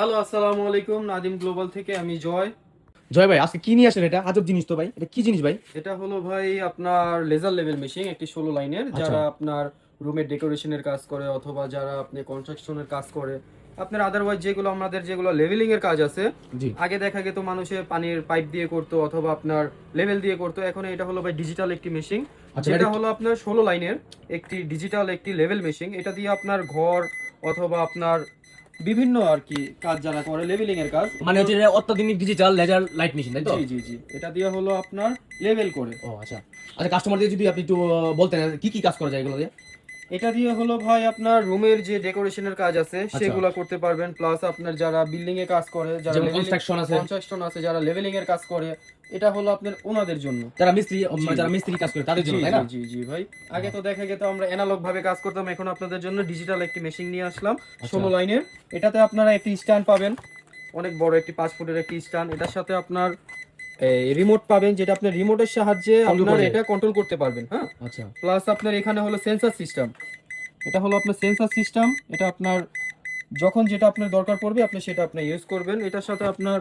Hello আসসালামু আলাইকুম Nadim global থেকে আমি জয়। জয় ভাই আজকে কি নিয়ে আসেন এটা? আজব জিনিস তো ভাই। এটা কি জিনিস ভাই? এটা হলো ভাই আপনার লেজার লেভেল মেশিন একটি ষোলো লাইনের আচ্ছা। যারা আপনার রুমের ডেকোরেশনের কাজ করে অথবা যারা আপনি কনস্ট্রাকশনের কাজ করে। আপনার আদারওয়াইজ যেগুলো আমাদের যেগুলো লেভেলিং এর কাজ আছে আগে দেখা গেত মানুষে পানির পাইপ দিয়ে করতো অথবা আপনার লেভেল দিয়ে করতো। এখন এটা হলো ভাই ডিজিটাল একটি মেশিন আচ্ছা, যেটা এটা- হলো আপনার ষোলো লাইনের একটি ডিজিটাল একটি লেভেল মেশিন এটা দিয়ে আপনার ঘর অথবা আপনার বিভিন্ন আর কি কাজ যারা করে লেভেলিং এর কাজ। মানে হচ্ছে এটা অত্যাধুনিক ডিজিটাল লেজার লাইট মেশিন তাই তো? জি জি জি। এটা দিয়ে হলো আপনার লেভেল করে। ও আচ্ছা। আচ্ছা কাস্টমারদের যদি আপনি একটু বলতেন কি কি কাজ করা যায় এগুলো দিয়ে? এটা দিয়ে হলো ভাই আপনার রুমের যে ডেকোরেশনের কাজ আছে সেগুলো করতে পারবেন প্লাস আপনার যারা বিল্ডিং এ কাজ করে যারা construction আছে। কনস্ট্রাকশন আছে যারা লেভেলিং এর কাজ করে এটা হলো আপনার ওনাদের জন্য। যারা মিস্ত্রি মানে যারা মিস্ত্রি কাজ করে তাদের জন্য জি, তাই না? জি জি ভাই। আগে তো দেখা গেত আমরা অ্যানালগ ভাবে কাজ করতাম এখন আপনাদের জন্য ডিজিটাল একটি মেশিন নিয়ে আসলাম আচ্ছা। ষোলো লাইনের এটাতে আপনারা একটি স্ট্যান্ড পাবেন অনেক বড় একটি পাঁচ ফুটের একটি স্ট্যান্ড এটার সাথে আপনার রিমোট পাবেন যেটা আপনার রিমোটের সাহায্যে আপনার এটা কন্ট্রোল করতে পারবেন হ্যাঁ? আচ্ছা। প্লাস আপনার এখানে হলো সেন্সার সিস্টেম এটা হলো আপনার সেন্সার সিস্টেম এটা আপনার যখন যেটা আপনার দরকার পড়বে আপনি সেটা আপনি ইউজ করবেন। এটার সাথে আপনার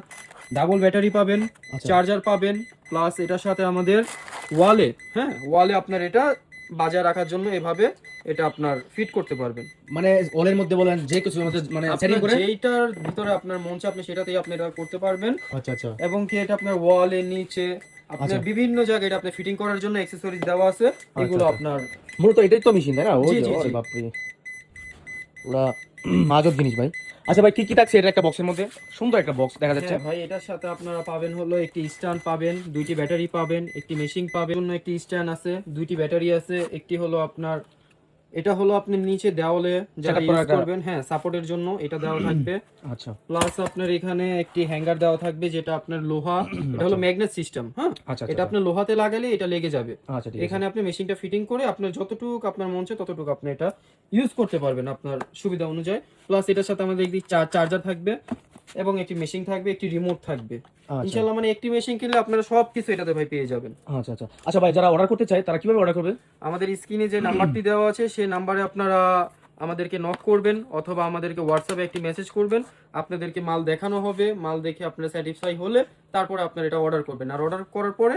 ডাবল ব্যাটারি পাবেন আচ্ছা। চার্জার পাবেন প্লাস এটার সাথে আমাদের ওয়ালে হ্যাঁ? ওয়ালে আপনার এটা বাজায় রাখার জন্য এভাবে এটা আপনার ফিট করতে পারবেন। মানে ওলের মধ্যে বলেন যে কিছুর মধ্যে মানে সেটিং করে? যেইটার ভিতরে আপনার মন চায় আপনি সেটাতেই আপনি এটা করতে পারবেন। আচ্ছা আচ্ছা। এবং কি এটা আপনার ওয়ালে নিচে আপনার আচ্ছা। বিভিন্ন জায়গায় এটা আপনি ফিটিং করার জন্য অ্যাক্সেসরিজ দেওয়া আছে এগুলো আচ্ছা। আপনার মূলত এটাই তো মেশিন তাই না? ও। বাপরে। ওরা আজব জিনিস ভাই। আচ্ছা ভাই, কি কি থাকছে? এটা একটা বক্সের মধ্যে। সুন্দর একটা বক্স দেখা যাচ্ছে। হ্যাঁ ভাই, এটার সাথে আপনারা পাবেন হলো একটি স্ট্যান্ড পাবেন, দুইটি ব্যাটারি পাবেন, একটি মেশিং পাবেন। অন্য একটি স্ট্যান্ড আছে, দুইটি ব্যাটারি আছে, একটি হলো আপনার এটা হলো আপনি নিচে দেওয়ালে যারা করার ইউজ করবেন হ্যাঁ সাপোর্টের জন্য এটা দেওয়া থাকবে। আচ্ছা। প্লাস আপনার এখানে একটি হ্যাঙ্গার দেওয়া থাকবে যেটা আপনার লোহা এটা হলো ম্যাগনেট সিস্টেম হ্যাঁ? আচ্ছা এটা আপনার লোহাতে লাগালে এটা লেগে যাবে। আচ্ছা ঠিক আছে। এখানে আপনি মেশিনটা ফিটিং করে আপনার যতটুকু আপনার মন চায় ততটুকু আপনি এটা ইউজ করতে পারবেন আপনার সুবিধা অনুযায়ী। প্লাস এটার সাথে আমাদের একটি চার্জার থাকবে। এবং একটি মেশিন থাকবে একটি রিমোট থাকবে। ইনশাআল্লাহ ইনশাল্লাহ মানে একটি মেশিন কিনলে আপনারা সব কিছু এটাতে ভাই পেয়ে যাবেন। আচ্ছা আচ্ছা। আচ্ছা ভাই যারা অর্ডার করতে চায় তারা কীভাবে অর্ডার করবে? আমাদের স্ক্রিনে যে নাম্বারটি দেওয়া আছে সেই নাম্বারে আপনারা আমাদেরকে নক করবেন অথবা আমাদেরকে হোয়াটসঅ্যাপে একটি মেসেজ করবেন। আপনাদেরকে মাল দেখানো হবে মাল দেখে আপনারা স্যাটিসফাই হলে তারপরে আপনারা এটা অর্ডার করবেন। আর অর্ডার করার পরে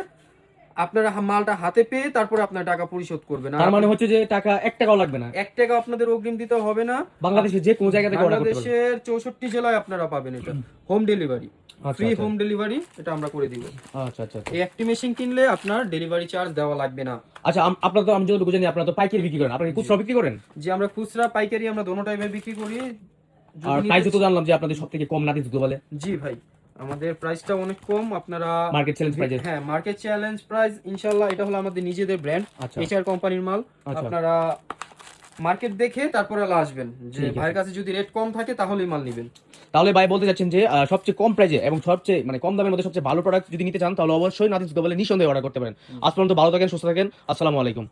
আপনারা মালটা হাতে পেয়ে তারপরে আপনার টাকা পরিশোধ করবেন। তার মানে হচ্ছে যে টাকা এক টাকাও লাগবে না। এক টাকা আপনাদের অগ্রিম দিতে হবে না। বাংলাদেশের যে কোনো জায়গা থেকে বাংলাদেশের চৌষট্টি জেলায় আপনারা পাবেন এটা। Home delivery. আচ্ছা, ফ্রি আচ্ছা। হোম ডেলিভারি এটা আমরা করে দিব। আচ্ছা আচ্ছা আচ্ছা। এই একটি মেশিন কিনলে আপনার ডেলিভারি চার্জ দেওয়া লাগবে না। আচ্ছা আপনার তো আমি যতটুকু জানি আপনারা তো পাইকারি বিক্রি করেন। আপনি খুচরা বিক্রি করেন? যে আমরা খুচরা পাইকারি আমরা দোনো টাইপের বিক্রি করি। আর তো জানলাম যে আপনাদের সব থেকে কম নাতি জুতো বলে। জি ভাই। আমাদের প্রাইসটা অনেক কম আপনারা মার্কেট চ্যালেঞ্জ প্রাইজে হ্যাঁ মার্কেট চ্যালেঞ্জ প্রাইস ইনশাল্লাহ এটা হলো আমাদের নিজেদের ব্র্যান্ড এইচআর কোম্পানির মাল। আচ্ছা। আপনারা মার্কেট দেখে তারপরে আসবেন। যে ভাইয়ের কাছে যদি রেট কম থাকে তাহলেই মাল নেবেন। তাহলে ভাই বলতে চাচ্ছেন যে সবচেয়ে কম প্রাইজে এবং সবচেয়ে মানে কম দামের মধ্যে সবচেয়ে ভালো প্রোডাক্ট যদি নিতে চান তাহলে অবশ্যই নাতি জুতো বলে নিঃসন্দেহে অর্ডার করতে পারেন। আজ পর্যন্ত ভালো থাকেন সুস্থ থাকেন। আসসালামু আলাইকুম।